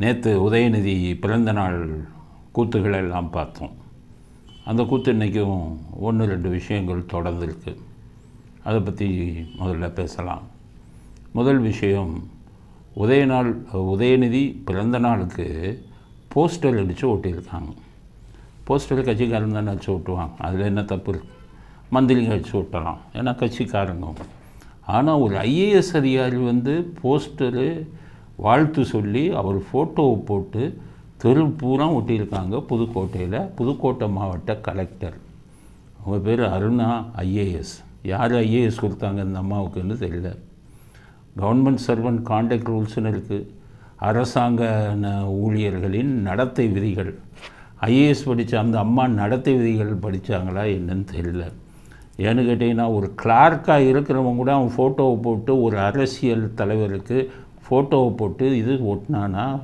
நேற்று உதயநிதி பிறந்த நாள் கூத்துகளெல்லாம் பார்த்தோம். அந்த கூத்து இன்றைக்கும் ஒன்று ரெண்டு விஷயங்கள் தொடர்ந்துருக்கு. அதை பற்றி முதல்ல பேசலாம். முதல் விஷயம் உதயநாள் உதயநிதி பிறந்த நாளுக்கு போஸ்டர் அடித்து ஓட்டியிருக்காங்க போஸ்டர் கட்சிக்காரன் தானே அடித்து ஓட்டுவாங்க அதில் என்ன தப்பு இருக்கு? மந்திரிங்க அடித்து ஓட்டலாம் ஏன்னா கட்சிக்காரங்க ஆனால் ஒரு ஐஏஎஸ் அதிகாரி வந்து போஸ்டரு வாழ்த்து சொல்லி அவர் ஃபோட்டோவை போட்டு தெரு பூரா ஒட்டியிருக்காங்க புதுக்கோட்டையில். புதுக்கோட்டை மாவட்ட கலெக்டர் அவங்க பேர் அருணா ஐஏஎஸ். யார் ஐஏஎஸ் கொடுத்தாங்க இந்த அம்மாவுக்குன்னு தெரியல. கவர்மெண்ட் சர்வன்ட் கான்டாக்ட் ரூல்ஸ்னு இருக்குது அரசாங்க ந- ஊழியர்களின் நடத்தை விதிகள். ஐஏஎஸ் படித்த அந்த அம்மா நடத்தை விதிகள் படித்தாங்களா என்னன்னு தெரியல. ஏன்னு கேட்டிங்கன்னா ஒரு கிளார்க்காக இருக்கிறவங்க கூட அவன் ஃபோட்டோவை போட்டு ஒரு அரசியல் தலைவருக்கு ஃபோட்டோவை போட்டு இது ஒட்டினானா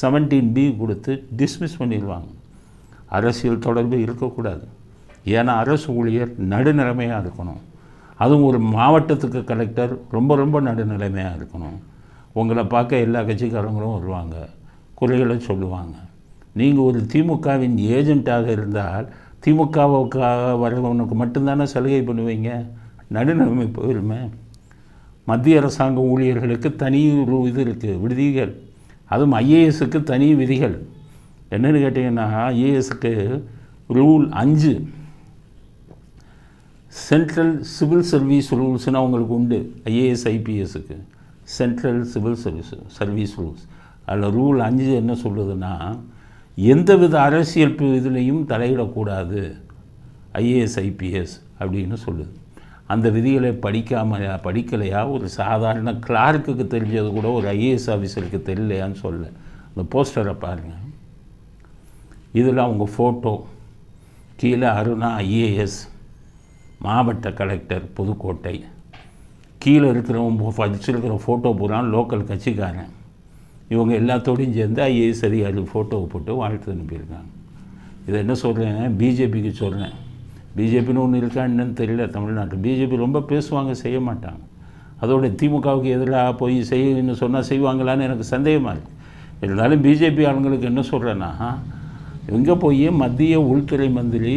செவன்டீன் பி கொடுத்து டிஸ்மிஸ் பண்ணிடுவாங்க. அரசியல் தொடர்பு இருக்கக்கூடாது. ஏன்னா அரசு ஊழியர் நடுநிலைமையாக இருக்கணும். அதுவும் ஒரு மாவட்டத்துக்கு கலெக்டர் ரொம்ப ரொம்ப நடுநிலைமையாக இருக்கணும். உங்களை பார்க்க எல்லா கட்சிக்காரங்களும் வருவாங்க. குறைகளை சொல்லுவாங்க. நீங்கள் ஒரு திமுகவின் ஏஜெண்ட்டாக இருந்தால் திமுகவுக்காக வரவனுக்கு மட்டும்தானே சலுகை பண்ணுவீங்க? நடுநிலைமை போயிருமே. மத்திய அரசாங்க ஊழியர்களுக்கு தனி ஒரு இது இருக்குது விடுதிகள். அதுவும் ஐஏஎஸுக்கு தனி விதிகள். என்னென்னு கேட்டிங்கன்னா ஐஏஎஸ்க்கு ரூல் அஞ்சு. சென்ட்ரல் சிவில் சர்வீஸ் ரூல்ஸ்னு அவங்களுக்கு உண்டு IAS ஐபிஎஸ்க்கு. Central civil service service rules. அதில் ரூல் அஞ்சு என்ன சொல்லுதுன்னா எந்தவித அரசியல் இதுலேயும் தலையிடக்கூடாது. ஐஏஎஸ் ஐபிஎஸ் அப்படின்னு சொல்லுது. அந்த விதிகளை படிக்காம படிக்கலையா? ஒரு சாதாரண கிளார்க்குக்கு தெரிஞ்சது கூட ஒரு ஐஏஎஸ் ஆஃபீஸருக்கு தெரியலையான்னு சொல்ல அந்த போஸ்டரை பாருங்கள் இதில் அவங்க ஃபோட்டோ கீழே அருணா ஐஏஎஸ் மாவட்ட கலெக்டர் புதுக்கோட்டை. கீழே இருக்கிறவங்க வச்சிருக்கிற ஃபோட்டோ பூரா லோக்கல் கட்சிக்காரன். இவங்க எல்லாத்தோடையும் சேர்ந்து ஐஏஎஸ் அதிகாரி ஃபோட்டோவை போட்டு வாழ்த்து அனுப்பியிருக்காங்க. இதை என்ன சொல்கிறேன் பிஜேபிக்கு சொல்கிறேன் பிஜேபின்னு ஒன்று இருக்கா என்னன்னு தெரியல தமிழ்நாட்டில். பிஜேபி ரொம்ப பேசுவாங்க செய்ய மாட்டாங்க. அதோட திமுகவுக்கு எதிராக போய் செய்யணும்னு சொன்னால் செய்வாங்களான்னு எனக்கு சந்தேகமாக இருக்குது இருந்தாலும் பிஜேபி ஆளுங்களுக்கு என்ன சொல்கிறேன்னா எங்கே போய் மத்திய உள்துறை மந்திரி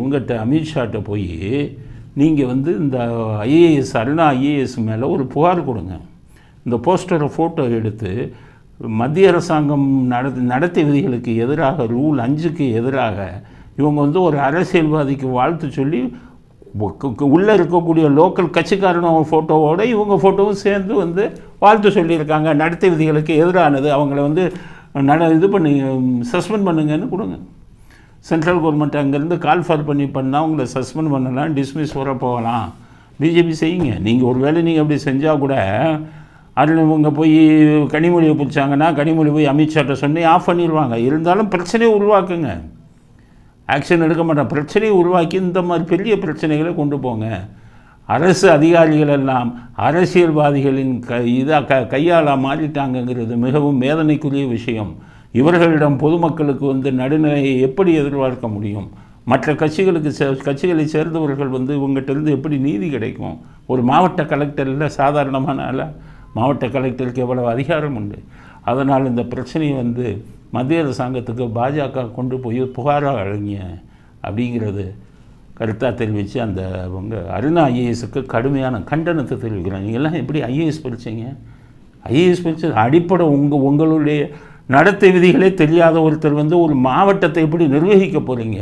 உங்கள்கிட்ட அமித்ஷாட்ட போய் நீங்கள் வந்து இந்த ஐஏஎஸ் அருணா ஐஏஎஸ் மேலே ஒரு புகார் கொடுங்க. இந்த போஸ்டரை ஃபோட்டோ எடுத்து மத்திய அரசாங்கம் நடத்தி நடத்தை விதிகளுக்கு எதிராக ரூல் அஞ்சுக்கு எதிராக இவங்க வந்து ஒரு அரசியல்வாதிக்கு வாழ்த்து சொல்லி உள்ளே இருக்கக்கூடிய லோக்கல் கட்சிக்காரனோட ஃபோட்டோவோட இவங்க ஃபோட்டோவும் சேர்ந்து வந்து வாழ்த்து சொல்லியிருக்காங்க. நடத்தை விதிகளுக்கு எதிரானது. அவங்கள வந்து நட இது பண்ணி சஸ்பெண்ட் பண்ணுங்கன்னு கொடுங்க. சென்ட்ரல் கவர்மெண்ட் அங்கேருந்து கால் ஃபார் பண்ணி பண்ணால் உங்களை சஸ்பெண்ட் பண்ணலாம் டிஸ்மிஸ் வர போகலாம். பிஜேபி செய்யுங்க. நீங்கள் ஒரு வேளை நீங்கள் அப்படி செஞ்சால் கூட அதில் இவங்க போய் கனிமொழியை பிடிச்சாங்கன்னா கனிமொழி போய் அமித்ஷாட்ட சொன்னி ஆஃப் பண்ணிடுவாங்க இருந்தாலும் பிரச்சனையை உருவாக்குங்க. ஆக்ஷன் எடுக்க மாட்டேன். பிரச்சனையை உருவாக்கி இந்த மாதிரி பெரிய பிரச்சனைகளை கொண்டு போங்க. அரசு அதிகாரிகள் எல்லாம் அரசியல்வாதிகளின் க இதாக க கையாள மாறிட்டாங்கங்கிறது மிகவும் வேதனைக்குரிய விஷயம். இவர்களிடம் பொதுமக்களுக்கு வந்து நடுநிலையை எப்படி எதிர்பார்க்க முடியும்? மற்ற கட்சிகளுக்கு சே கட்சிகளை சேர்ந்தவர்கள் வந்து இவங்ககிட்டருந்து எப்படி நீதி கிடைக்கும்? ஒரு மாவட்ட கலெக்டரில் சாதாரணமான ஆளா மாவட்ட கலெக்டருக்கு எவ்வளவு அதிகாரம் உண்டு? அதனால் இந்த பிரச்சனையை வந்து மத்திய அரசாங்கத்துக்கு பாஜக கொண்டு போய் புகாராக அழங்கிய அப்படிங்கிறது கருத்தாக தெரிவித்து அந்த அவங்க அருணா ஐஏஎஸுக்கு கடுமையான கண்டனத்தை தெரிவிக்கிறாங்க. எல்லாம் எப்படி ஐஏஎஸ் படித்தீங்க ஐஏஎஸ் படிச்சது அடிப்படை உங்கள் உங்களுடைய நடத்தை விதிகளே தெரியாத ஒருத்தர் வந்து ஒரு மாவட்டத்தை எப்படி நிர்வகிக்க போகிறீங்க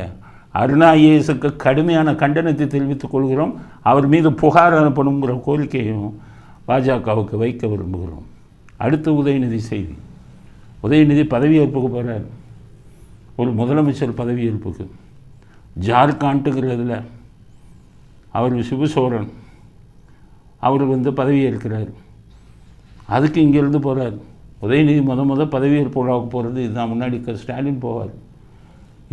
அருணா ஐஏஎஸ்க்கு கடுமையான கண்டனத்தை தெரிவித்துக் கொள்கிறோம். அவர் மீது புகார் அனுப்பணுங்கிற கோரிக்கையும் பாஜகவுக்கு வைக்க விரும்புகிறோம். அடுத்த உதயநிதி செய்தி. உதயநிதி பதவியேற்புக்கு போகிறார் ஒரு முதலமைச்சர் பதவியேற்புக்கு. ஜார்க்காண்டுங்கிறதுல அவர் சிவசோரன் அவர் வந்து பதவியேற்கிறார். அதுக்கு இங்கேருந்து போகிறார் உதயநிதி முத முத பதவியேற்பு விழாவுக்கு போகிறது இதுதான். முன்னாடி ஸ்டாலின் போவார்.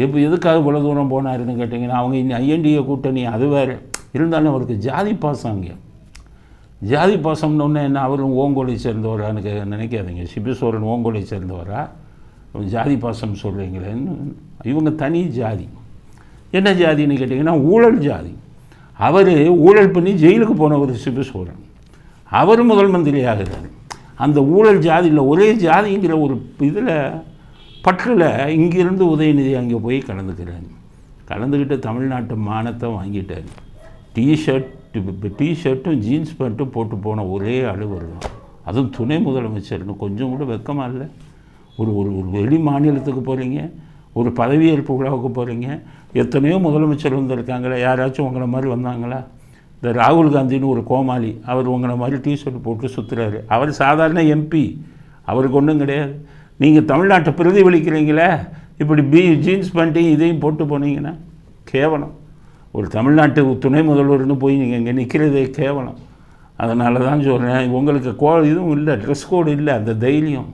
இப்போ எதுக்காக இவ்வளோ தூரம் போனாருன்னு கேட்டிங்கன்னா அவங்க இன்னும் ஐஎன்டிஏ கூட்டணி அது வேறு. இருந்தாலும் அவருக்கு ஜாதி பாசம் அங்கே ஜாதி பாசம்னு என்ன? அவரும் ஓங்கோலை சேர்ந்தவரான்னு நினைக்காதீங்க. சிபுசோரன் ஓங்கோலை சேர்ந்தவரா? ஜாதி பாசம் சொல்கிறீங்களேன்னு இவங்க தனி ஜாதி. என்ன ஜாதின்னு கேட்டிங்கன்னா ஊழல் ஜாதி. அவர் ஊழல் பண்ணி ஜெயிலுக்கு போனவர் சிபுசோரன் அவர் முதல் மந்திரி ஆகிறார் அந்த ஊழல் ஜாதியில் ஒரே ஜாதிங்கிற ஒரு இதில் பற்றில் இங்கிருந்து உதயநிதி அங்கே போய் கலந்துக்கிறார். கலந்துக்கிட்டு தமிழ்நாட்டு மானத்தை வாங்கிட்டார். டிஷர்ட் டிஷர்ட்டும் ஜீன்ஸ் பேண்ட்டும் போட்டு போன ஒரே அலுவல் தான் அதுவும் துணை முதலமைச்சர்னு கொஞ்சம் கூட வெக்கமாக இல்லை. ஒரு ஒரு ஒரு வெளி மாநிலத்துக்கு போகிறீங்க ஒரு பதவியேற்பு விழாவுக்கு போகிறீங்க எத்தனையோ முதலமைச்சர் வந்திருக்காங்களே. யாராச்சும் உங்களை மாதிரி வந்தாங்களா? இந்த ராகுல் காந்தின்னு ஒரு கோமாளி அவர் உங்களை மாதிரி டிஷர்ட் போட்டு சுற்றுறாரு அவர் சாதாரண எம்பி அவருக்கு ஒன்றும் கிடையாது. நீங்கள் தமிழ்நாட்டை பிரதிபலிக்கிறீங்களே. இப்படி பி ஜீன்ஸ் பேண்ட்டையும் இதையும் போட்டு போனீங்கன்னா கேவலம். ஒரு தமிழ்நாட்டு துணை முதல்வர்னு போய் நீங்கள் இங்கே நிற்கிறதே கேவலம். அதனால தான் சொல்கிறேன் உங்களுக்கு கோ இதுவும் இல்லை ட்ரெஸ் கோடு இல்லை அந்த தைரியம்.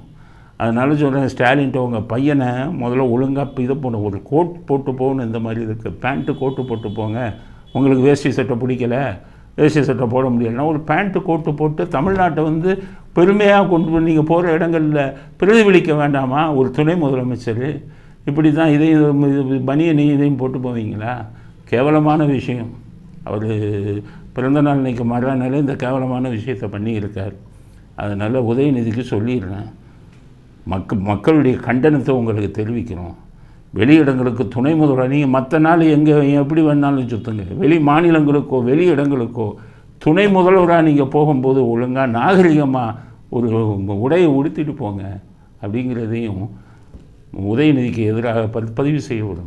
அதனால சொல்கிறேன் ஸ்டாலின்ட்ட உங்கள் பையனை முதல்ல ஒழுங்காக இதை போன ஒரு கோட் போட்டு போகணும் இந்த மாதிரி இருக்குது பேண்ட்டு கோட்டு போட்டு போங்க. உங்களுக்கு வேஷ்டி சட்டை பிடிக்கல வேஷ்டி சட்டை போட முடியலன்னா ஒரு பேண்ட்டு கோட்டு போட்டு தமிழ்நாட்டை வந்து பெருமையாக கொண்டு போய் நீங்கள் போகிற இடங்களில் பிரதிபலிக்க வேண்டாமா? ஒரு துணை முதலமைச்சர். இப்படி தான் இதையும் இது பனியனை இதையும் போட்டு போவீங்களா? கேவலமான விஷயம். அவர் பிறந்த நாள் இன்னைக்கு மறுநாள் இந்த கேவலமான விஷயத்தை பண்ணியிருக்கார். அதனால் உதயநிதிக்கு சொல்லிடுறேன். மக்க மக்களுடைய கண்டனத்தை உங்களுக்கு தெரிவிக்கிறோம். வெளியிடங்களுக்கு துணை முதல்வர் நீங்கள் மற்ற நாள் எங்கே எப்படி வேணாலும் சுற்றுங்க வெளி மாநிலங்களுக்கோ வெளி இடங்களுக்கோ துணை முதல்வராக நீங்கள் போகும்போது ஒழுங்காக நாகரிகமாக ஒரு உடையை உடுத்திட்டு போங்க. அப்படிங்கிறதையும் உதயநிதிக்கு எதிராக பதி- பதிவு செய்ய விடும்.